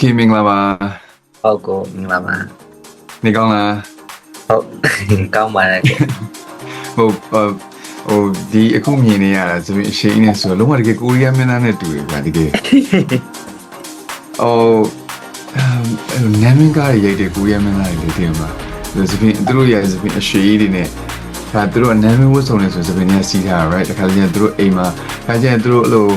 ခင်မင်္ဂလာပါဟုတ်ကိုမင်္ဂလာပါနေကောင်းလားဟုတ်ကောင်းပါတယ်ကိုဟုတ်ဟိုဟိုဒီအခုမြင်နေရတာဆိုပြီးအရှိန်နဲ့ဆိုတော့လုံးဝတကယ်ကိုရီးယားမင်းသားနဲ့တူတယ်ဗျာတကယ်ဟိုအမ်နာမည်ကားရိုက်တဲ့ကိုရီးယားမင်းသားတွေတည်မှာဒါဆိုပြီးသူတို့ရဲ့ဆိုပြီးအရှိန်တွေနဲ့ဒါသူတို့နာမည်ဝတ်ဆောင်နေဆိုဆိုပြီးနေစီးထားတာ right တခါကျရင်သူတို့အိမ်မှာခါကျရင်သူတို့အဲ့လို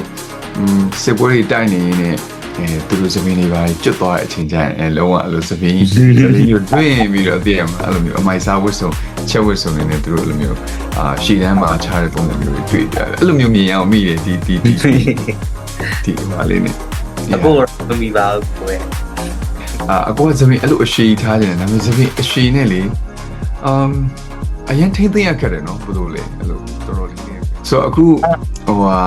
စစ်ပွဲတွေတိုက်နေနေ အဲသူတို့သမီးတွေပါကျွတ်သွားတဲ့အချိန်ကျရင်အဲလုံးဝအဲ့လိုသမီးသမီးကိုတွင်းပြီးတော့တည်ရမှာအဲ့လိုမျိုးအမိုက်စားဝတ်ဆောင်ချက်ဝတ်ဆောင်နေတယ်သူတို့အဲ့လိုမျိုးအာရှီတန်းမှာချားတဲ့ပုံစံမျိုးတွေတွေ့ကြတယ်အဲ့လိုမျိုးမြင်အောင်မိတယ်ဒီဒီဒီဒီဟာလေးနဲ့အခုတော့မမီပါဘူးကိုယ်အာအကောသမီးအဲ့လိုအရှိထားတယ်ဒါပေမဲ့သမီးအရှိနဲ့လေအမ်အရင်ထိသိရခဲ့တယ်နော်ဘယ်လိုလဲအဲ့လိုတော်တော်လေးနေဆိုတော့အခုဟိုဟာ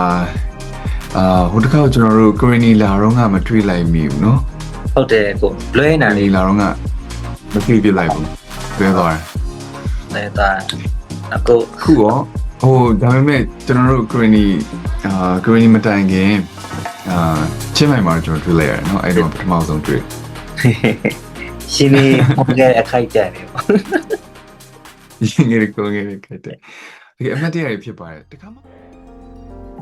အာဟိုတစ်ခါကျွန်တော်တို့ကိုရီနီလာတော့ကမတွေ့လိုက်မိဘူးနော်ဟုတ်တယ်ကိုလွဲနာနာလီလေးလာတော့ကမတွေ့ပြလိုက်ဘူးပြောသွားတယ်လဲသွားအခုခုရောဟိုဒါပေမဲ့ကျွန်တော်တို့ကိုရီနီအာကိုရီနီမတိုင်ခင်အာချင်းမိုင်မှာကျွန်တော်တွေ့လိုက်ရတယ်နော်အဲ့တော့ပထမဆုံးတွေ့ရှင်နေဟောခဲ့အခိုက်ကြတယ်ပေါ့ရင်ငယ်ကိုငယ်ခဲ့တယ်ဒီအမတ်တရားဖြစ်ပါတယ်တခါမှ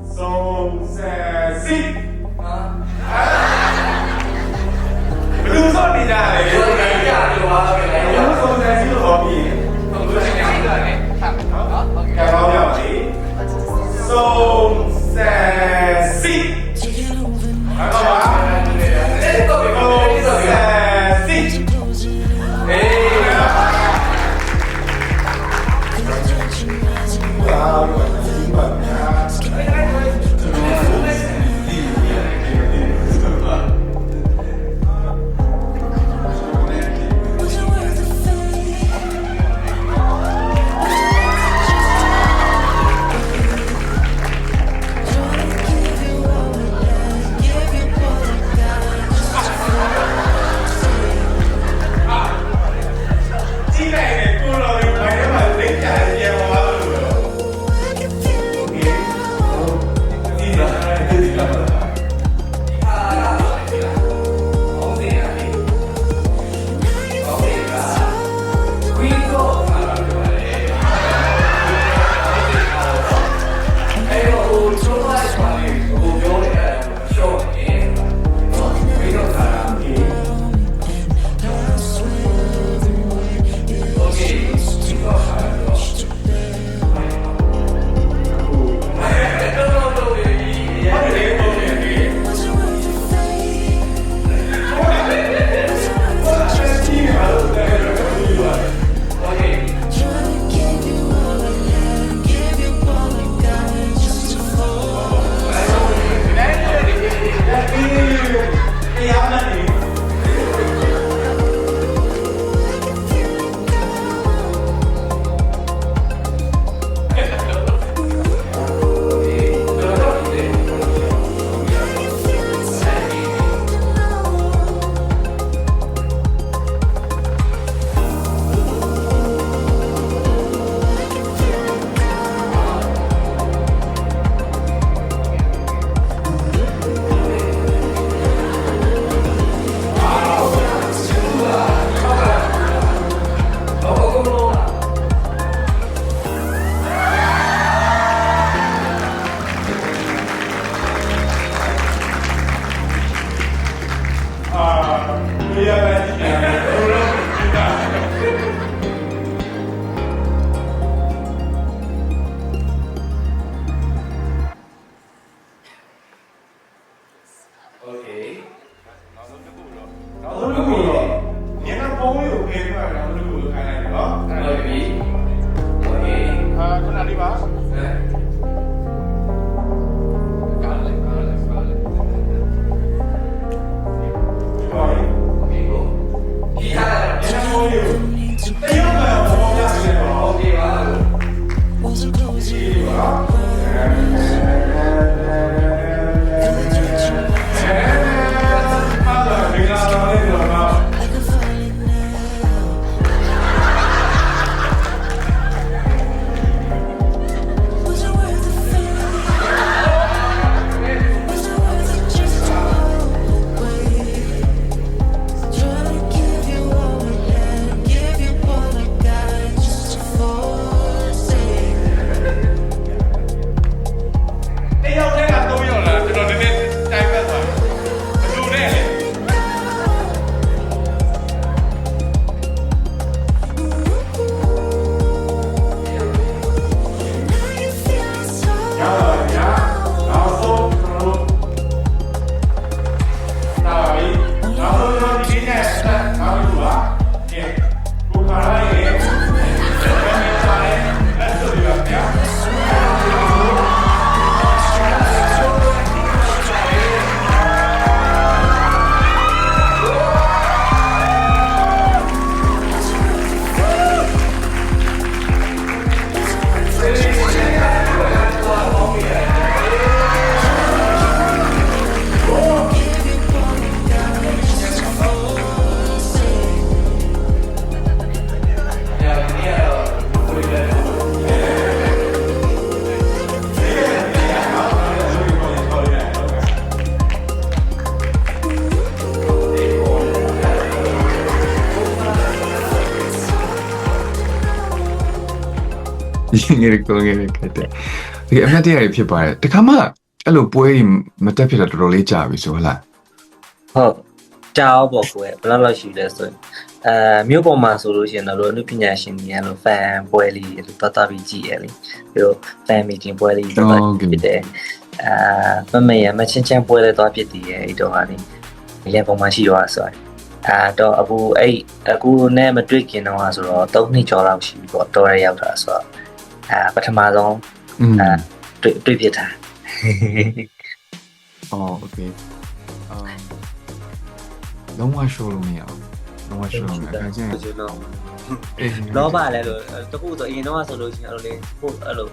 Som says, seek. Huh? Ah! ရင်ငယ်ကိုငယ်ခက်တယ်ဒီအမတ်တရားတွေဖြစ်ပါတယ်တခါမှအဲ့လိုပွဲကြီးမတက်ဖြစ်တာတော်တော်လေးကြာပြီဆိုဟုတ်လားဟုတ်ကြောက်ပေါ့ကွယ်ဘယ်လောက်လောက်ရှိလဲဆိုရင်အဲမြို့ပေါ်မှာဆိုလို့ရှိရင်တော့လူပညာရှင်တွေအဲ့လို fan ပွဲလေးအဲ့လိုတတ်တပြီးကြည့်ရလေပြီးတော့ fan meeting ပွဲလေးတတ်တဖြစ်တယ်အာမမရမချင်းချင်းပွဲလေးတော့ဖြစ်တည်ရဲ့အဲ့တော့ဟာနေရပုံမှာရှိတော့ဆိုရင်အာတော့အခုအဲ့အခုနဲ့မတွေ့ခင်တော့ဆိုတော့၃နှစ်ကျော်လောက်ရှိပြီပေါ့တော်ရရောက်တာဆိုတော့ အာပထမဆုံး อืม အာတွေ့တွေ့ဖြစ်တာ အော်โอเคအာလုံးဝ show လို့မရဘူးလုံးဝ show လို့မရဘူးအခါကျရင် ကျွန်တော် အေး လောဘလည်းလို့တခုဆိုအရင်တော့ဆိုလို့ရှိရင်အဲ့လိုလေကိုအဲ့လို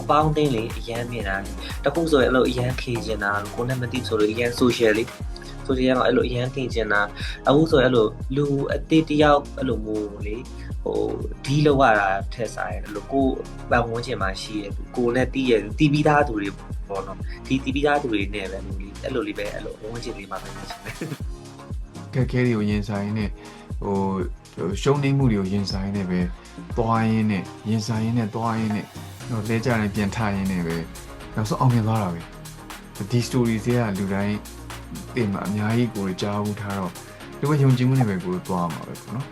အပေါင်းအသင်းလေးအရန်မြင်တာတခုဆိုရင်အဲ့လိုအရန်ခေချင်တာကိုနဲ့မသိဆိုလို့အရန် social လေး social မှာအဲ့လိုအရန်ခေချင်တာအခုဆိုရင်အဲ့လိုလူအသေးတယောက်အဲ့လိုမျိုးလေ ဟိုဒီလောက်ရတာထက်စားရင်အဲ့လိုကိုပတ်ဝန်းကျင်မှာရှိရကိုနဲ့တီးရတီးပြီးသားသူတွေပေါ့နော်ဒီတီးပြီးသားသူတွေနဲ့ပဲမျိုးလေးအဲ့လိုလေးပဲအဲ့လိုဝန်းကျင်လေးမှာပဲနေချင်တယ်ခက်ခဲတွေကိုရင်ဆိုင်နေဟိုရှုံးနေမှုတွေကိုရင်ဆိုင်နေပဲသွားရင်းနဲ့ရင်ဆိုင်ရင်းနဲ့သွားရင်းနဲ့တော့လဲကြတယ်ပြန်ထရင်းနဲ့ပဲနောက်ဆုံးအောင်မြင်သွားတာပဲဒီ story တွေကလူတိုင်းတင်မှာအများကြီးကိုကြားဘူးထားတော့ဒီကယုံကြည်မှုနဲ့ပဲကိုသွားမှာပဲပေါ့နော်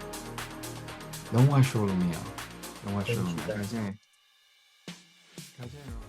လုံးဝ show လို့မရဘူးလုံးဝ show လို့မရဘူးဒါကျရင်ဒါကျရင်